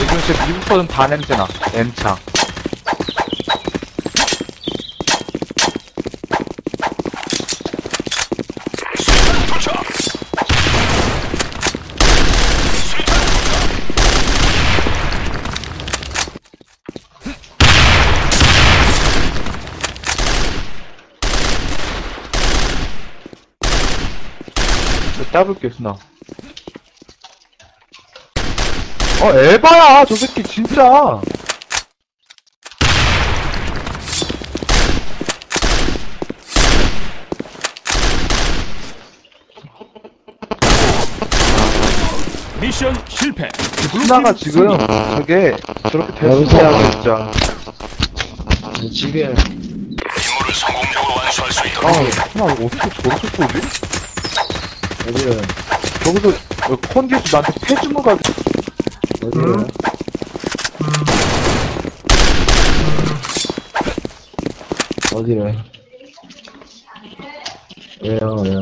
요즘 진짜 미국 거는 다 냄새나. M창. 따블게 스나. 어 에바야 저 새끼 진짜. 미션 실패. 스나가 지금 저게 저렇게 대수하고 진짜. 집에 임무를 성공적으로 완수할 수 있도록 아 이거 어떻게 저렇게 쏘지? 어디를 저기서 어, 컨디스 나한테 패주문 가지고 어디를 어디를 왜요 왜요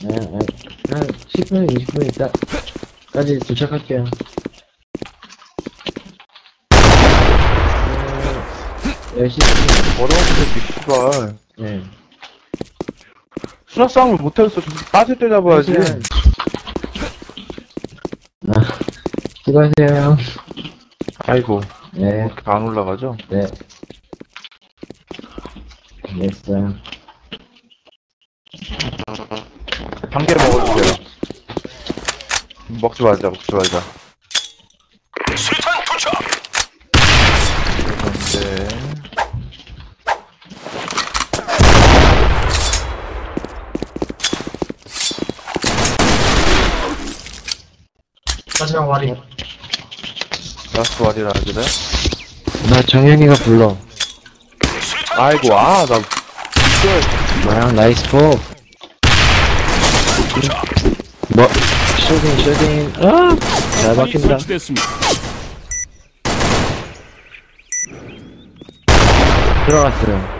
네, 네. 한 10분 20분 있다까지 도착할게요 네, 10분 어려운 새끼 씨발. 네 수나 싸움을 못해서 좀 빠질 때 잡아야지. 아, 수고하세요 아이고 네안 올라가죠? 네. 됐어요. 단계 먹어주세요. 먹지 말자 먹지 말자. 수탄 투척. 그런데 마지막 와리. 라스트 와리라 그래? 나 정현이가 불러. 아이고 아나 뭐야, 나이스 포. 뭐, 쇼딩, 쇼딩. 아! 잘 박힌다. 들어갔어요.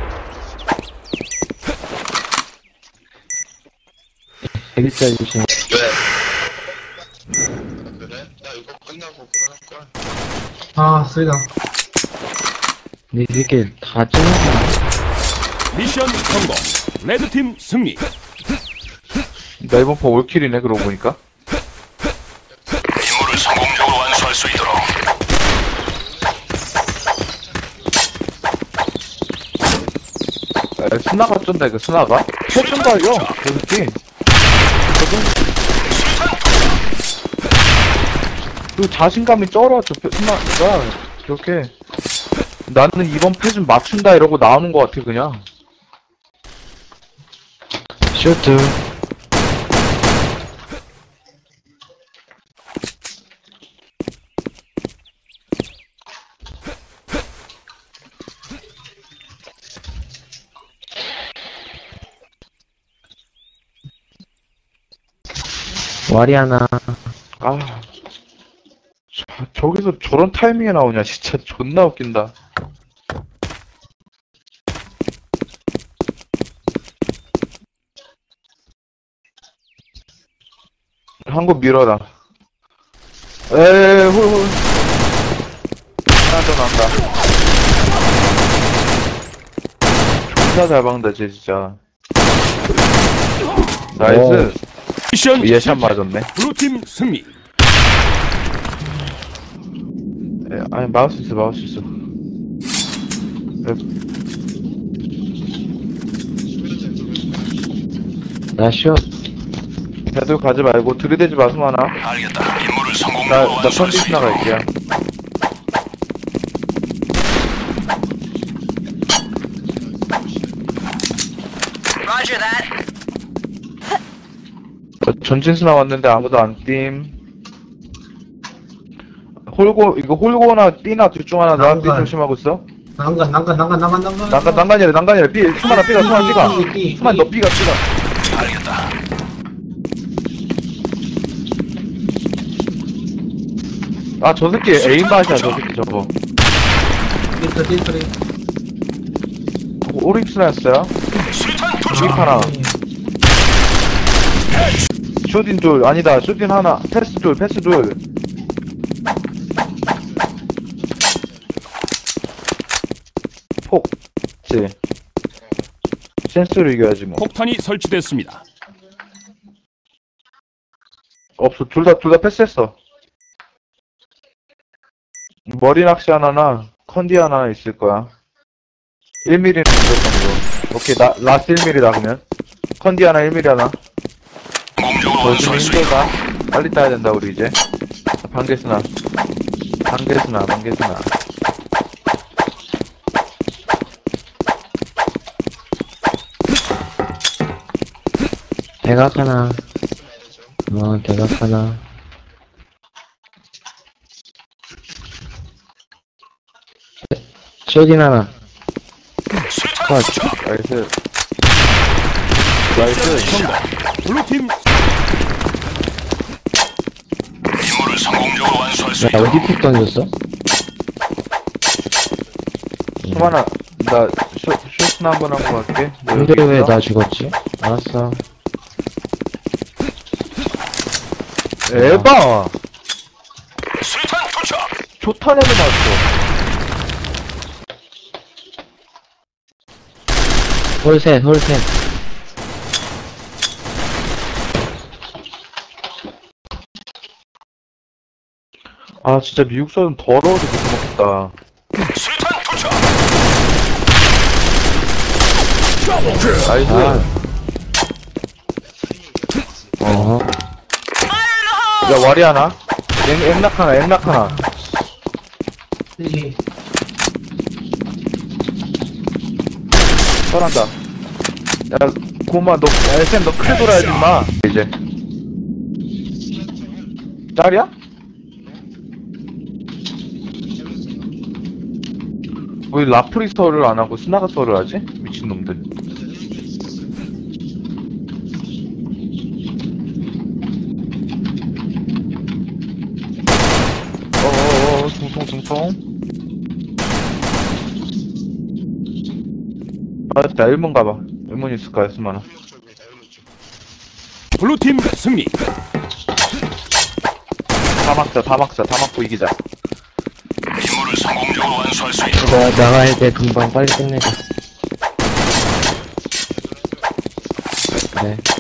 대기자 주신. 아, 쓰리다. 니 새끼 다 찔렀나? 미션 성공. 레드팀 승리. 나 이번 판 올킬이네 그러고 보니까. 임무를 성공적으로 완수할 수 있도록 에, 스나가 쩐다 이거 스나가? 패준다 이거 저 새끼. 저도 그 자신감이 쩔어 저 패- 스나가 그렇게 나는 이번 패좀 맞춘다 이러고 나오는 것 같아 그냥. 쇼트. 와리 하나. 아, 저, 저기서 저런 타이밍에 나오냐, 진짜 존나 웃긴다. 한국 밀어라. 에이, 홀, 홀. 하나 더 난다. 존나 잘 박는다, 쟤 진짜. 나이스. 미션 예샷. 맞았네. 블루팀 승리. 에, 아니 마우스 있어 마우스 있어. 나 쇼. 걔들 가지 말고 들이대지 마서 하나 알겠다. 임무를 성공적으로 나나 완수할 선지 수 있도록 나갈게요. 어, 전진수 나왔는데 아무도 안팀 홀고 이거 홀고나 띠나 둘 중 하나 나한테 난간. 조심하고 있어 난간, 난간, 난간, 난간, 난간. 난간 난간이래 난간이래 삐 수만아 삐가 수만 삐가 삐, 삐, 수만 삐. 너 삐가 삐가 알겠다. 아 저 새끼 에임바시야 저 새끼 저거 띠트리, 띠트리. 오릭스나였어요. 주입 하나 쇼딘 둘 아니다 쇼딘 하나 패스 둘, 패스 둘. 폭. 지 센스로 이겨야지 뭐. 폭탄이 설치됐습니다. 없어. 둘 다, 둘 다 패스했어. 머리 낚시 하나나, 컨디 하나 있을 거야. 1mm는 무조건 이거. 오케이, 나, 라스 1mm다, 그러면. 컨디 하나, 1mm 하나. 수 있도록 힘들다. 빨리 따야 된다, 우리 이제. 반개스나. 반개스나, 반개스나. 대각 하나. 어, 대각 하나. 쇼딘 하나. 컷. 나이스. 나이스. 성공. 블루팀 임무를 성공적으로 완수할 수 야, 있도록 어디 픽 던졌어? 수만아, 나 쇼, 쇼스나 한번 하고 갈게. 너 근데 왜 있어? 나 죽었지? 알았어. 에바! 수류탄 투척. 초탄에도 맞았어. 홀셋, 홀셋. 아, 진짜 미국 사람 더러워서 못 먹겠다. 수류탄 투척. 나이스. 아. 야, 와리 하나? 엠, 엠낙 하나, 엠낙 하나. 설한다. 야, 고마, 너, 야, 쌤, 너 크게 돌아야지, 마. 이제. 짤이야? 왜 라프리 서를 안 하고 스나가 서를 하지? 미친놈들. 둥통둥통. 아, 나 1문 가봐. 1문 있을까요, 수만아? 블루팀 승리. 다 막자, 다 막자, 다 막고 이기자. 임무를 성공적으로 완수할 수 있도록 나, 나가야 돼. 금방 빨리 끝내자. 그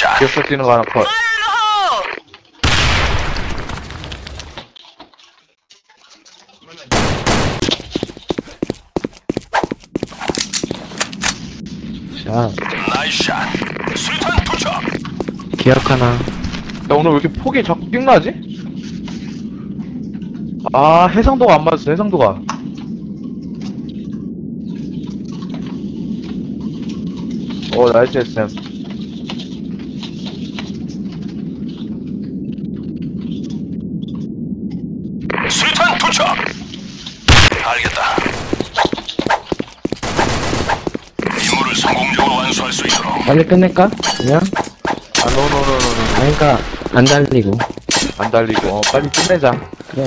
샷. 기어서 뛰는 거 하나 컷. 자, 나이스 샷. 수류탄 투척. 기억 하나. 야, 오늘 왜 이렇게 폭이 자꾸 삑나지? 아, 해상도가 안 맞았어, 해상도가. 어, 나이스 SM. 수류탄 투척. 알겠다. 임무를 성공적으로 완수할 수 있도록 빨리 끝낼까? 그냥? 아, 노노노노노. 아니, 그니까, 안 달리고. 안 달리고, 어, 빨리 끝내자. 그래.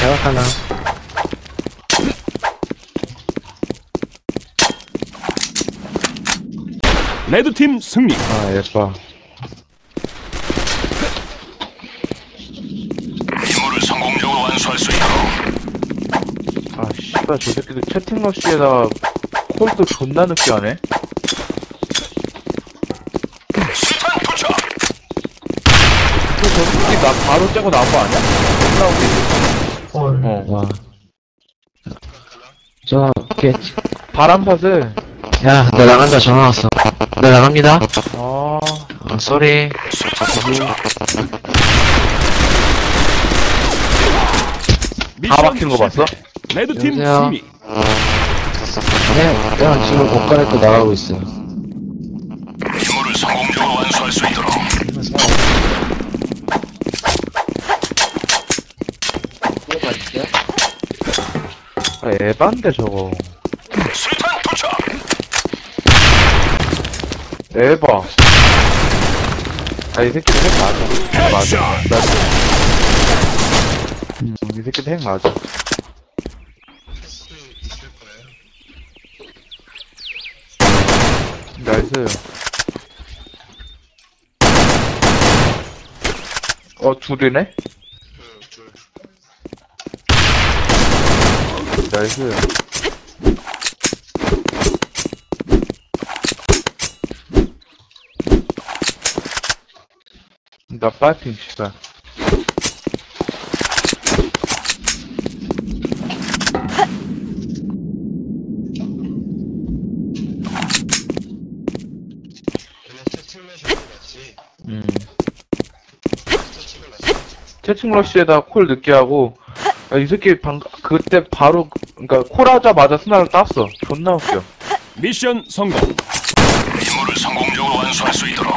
대각 하나. 레드팀 승리. 아, 예뻐. 임무를 완수할 수 있도록 아, 씨발, 저 새끼들 채팅 러시에다가 콜도 존나 늦게 하네? 수류탄 투척. 저 새끼 나 바로 째고 나온 거 아니야? 헐. 어. 와. 저, 걔, 바람 팟을. 야, 나 나간다, 전화 왔어. 나 나갑니다. 아, 어, 쏘리. 투척. 다 막힌 거 봤어? 레드팀 여보세요? 승리. 네, 지금 옷 갈아입고 나가고 있어. 임무를 성공적으로 완수할 수 있도록 아, 에반데, 저거. 수류탄 투척. 에바. 아, 이 새끼도 핵 맞아. 맞아. 샷. 나, 음, 이 새끼도 핵 맞아. 나이스. 어, 둘이네? 나이스. 나 파이팅, 씨발. 채팅 러쉬에다 콜 늦게 하고, 야, 이 새끼 방, 그때 바로, 그니까, 콜 하자마자 스나를 땄어. 존나 웃겨. 미션 성공. 임무를 성공적으로 완수할 수 있도록.